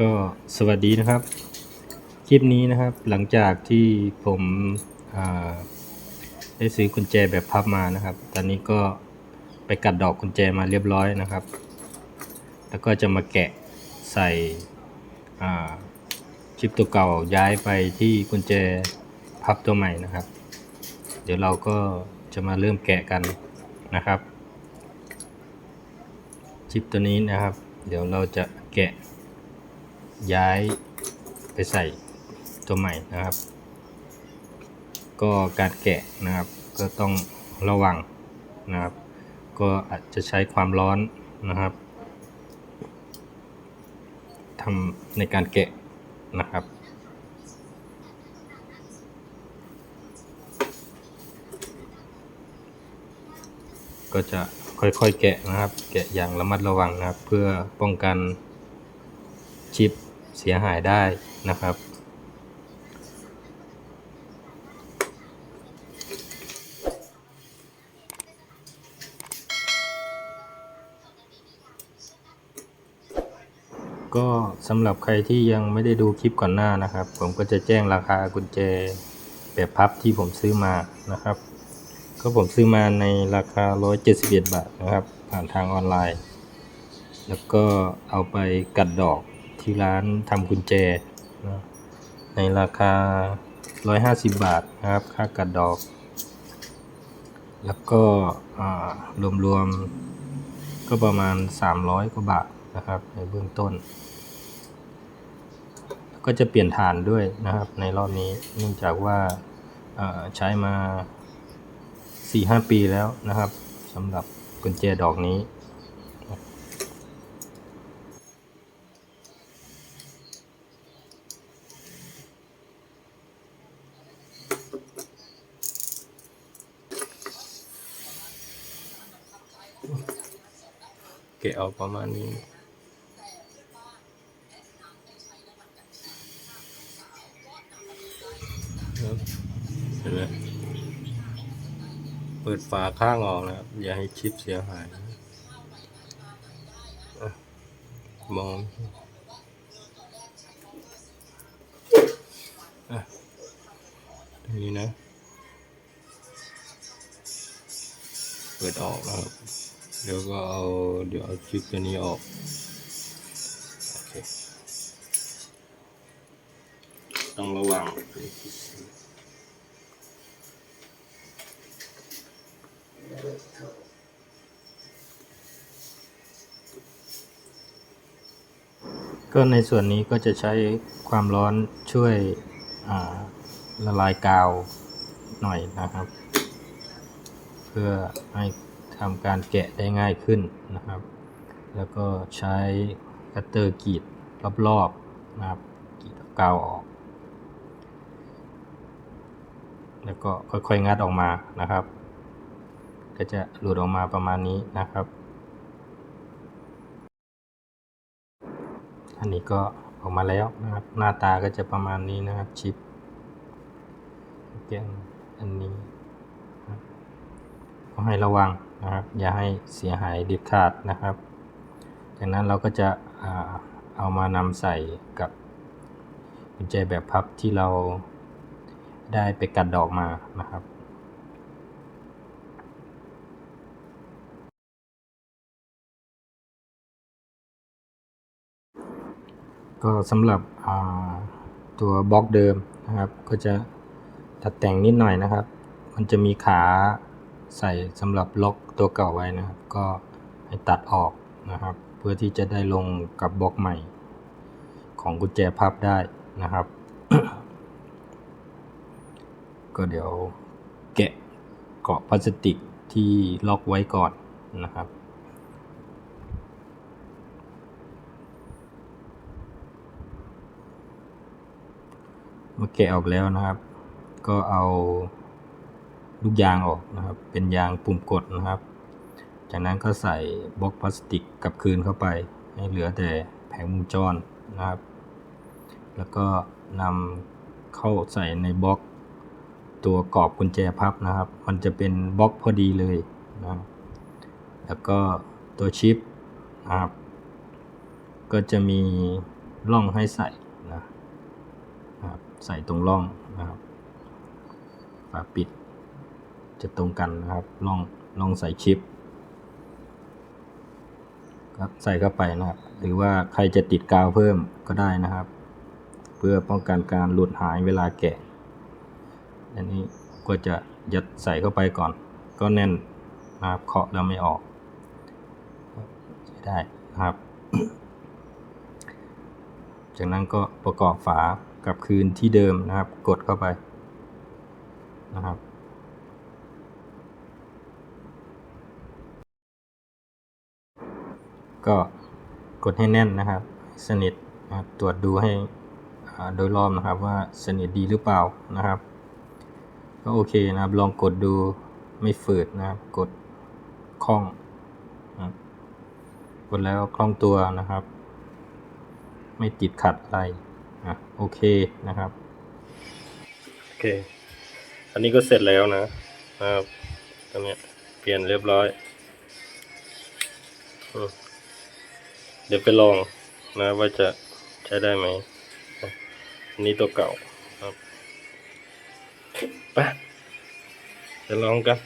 ก็สวัสดีนะครับ คลิปนี้นะครับหลังจากที่ผมได้ซื้อกุญแจแบบพับมานะครับ ตอนนี้ก็ไปกัดดอกกุญแจมาเรียบร้อยนะครับ แล้วก็จะมาแกะใส่ชิปตัวเก่าย้ายไปที่กุญแจพับตัวใหม่นะครับ เดี๋ยวเราก็จะมาเริ่มแกะกันนะครับชิปตัวนี้นะครับ เดี๋ยวเราจะแกะ ย้ายไปใส่ตัวใหม่นะครับ ก็การแกะนะครับก็ต้องระวังนะครับ ก็อาจจะใช้ความร้อนนะครับทำในการแกะนะครับก็จะค่อยๆแกะนะครับ แกะอย่างระมัดระวังนะครับ เพื่อป้องกันชิป เสียหายได้นะครับ ก็สำหรับใครที่ยังไม่ได้ดูคลิปก่อนหน้านะครับ ผมก็จะแจ้งราคากุญแจแบบพับที่ผมซื้อมานะครับก็ผมซื้อมาในราคา 171 บาทนะครับ ผ่านทางออนไลน์ แล้วก็เอาไปกัดดอก ที่ร้านทำกุญแจนะในราคา 150 บาทนะครับ ค่ากัดดอก แล้วก็รวมๆก็ประมาณ 300 กว่าบาทนะครับ ในเบื้องต้น ก็จะเปลี่ยนฐานด้วยนะครับ ในรอบนี้เนื่องจากว่าใช้มา 4-5 ปีแล้วนะครับสำหรับกุญแจดอกนี้ กะเอาประมาณนี้ครับเห็นไหมเปิดฝาข้างออกนะครับ อย่าให้ชิปเสียหายอะมองอะตรงนี้นะ เปิดออกนะครับ เดี๋ยวก็เอาเดี๋ยวเอาชิปตัวนี้ออก โอเค ต้องระวังก็ในส่วนนี้ก็จะใช้ความร้อนช่วยละลายกาวหน่อยนะครับ เพื่อให้ำการแกะได้ง่ายขึ้นนะครับ แล้วก็ใช้คัตเตอร์กรีดรอบๆนะครับกรีดกาวออก แล้วก็ค่อยๆงัดออกมานะครับ ก็จะหลุดออกมาประมาณนี้นะครับ อันนี้ก็ออกมาแล้วนะครับ หน้าตาก็จะประมาณนี้นะครับชิปแกนอันนี้ก็ให้ระวัง นะครับอย่าให้เสียหายเด็ดขาดนะครับ จากนั้นเราก็จะเอามานำใส่กับกุญแจแบบพับที่เราได้ไปกัดดอกมานะครับก็สำหรับตัวบล็อกเดิมนะครับ ก็จะตัดแต่งนิดหน่อยนะครับ มันจะมีขาใส่สำหรับล็อก ตัวเก่าไว้นะครับ ก็ให้ตัดออกนะครับ เพื่อที่จะได้ลงกับบล็อกใหม่ ของกุญแจพับได้นะครับ ก็เดี๋ยวแกะเกาะพลาสติกที่ล็อกไว้ก่อนนะครับเมื่อแกะออกแล้วนะครับ ก็เอา ลูกยางออกนะครับ เป็นยางปุ่มกดนะครับ จากนั้นก็ใส่บล็อกพลาสติกกลับคืนเข้าไป ให้เหลือแต่แผงวงจรนะครับ แล้วก็นำเข้าใส่ในบล็อกตัวกรอบกุญแจพับนะครับ มันจะเป็นบล็อกพอดีเลยนะแล้วก็ตัวชิปนะครับ ก็จะมีร่องให้ใส่นะนะครับ ใส่ตรงร่องนะครับฝาปิด จะตรงกันนะครับร่องร่องใส่ชิปก็ใส่เข้าไปนะครับ หรือว่าใครจะติดกาวเพิ่มก็ได้นะครับ เพื่อป้องกันการหลุดหายเวลาแกะอันนี้ก็จะยัดใส่เข้าไปก่อน ก็แน่นนะครับเคาะแล้วไม่ออกใช้ได้นะครับ จากนั้นก็ประกอบฝากลับคืนที่เดิมนะครับ กดเข้าไปนะครับ ก็กดให้แน่นนะครับ สนิทตรวจดูให้โดยรอบนะครับว่าสนิทดีหรือเปล่านะครับ ก็โอเคนะครับ ลองกดดูไม่ฝืดนะครับ กดคล่องนะกดแล้วคล่องตัวนะครับ ไม่ติดขัดอะไรอะโอเคนะครับโอเค อันนี้ก็เสร็จแล้วนะครับตรงนี้เปลี่ยนเรียบร้อยอืม เดี๋ยวไปลองนะว่าจะใช้ได้ไหมอันนี้ตัวเก่าครับไปจะลองกัน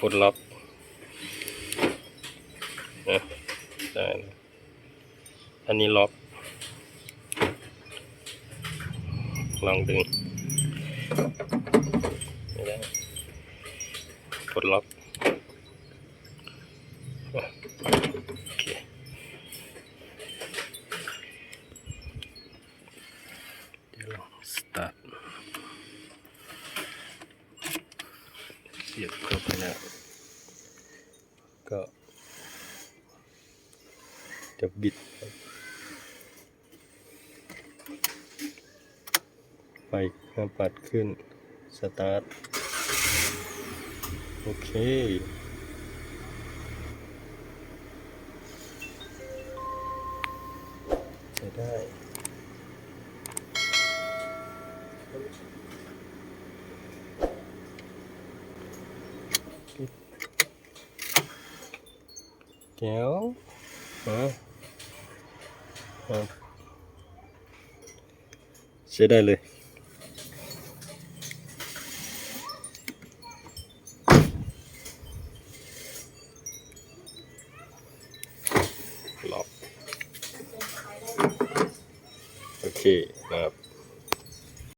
ปลดล็อกนะได้นะอันนี้ล็อก ลองดึง ไม่ได้ปลดล็อกโอเคเดี๋ยวสตาร์ทเสียบเข้าไปแล้วก็จะบิดครับ ไฟเครื่องปัดขึ้น สตาร์ท โอเคใช้ได้แก้วมามาใช้ได้เลย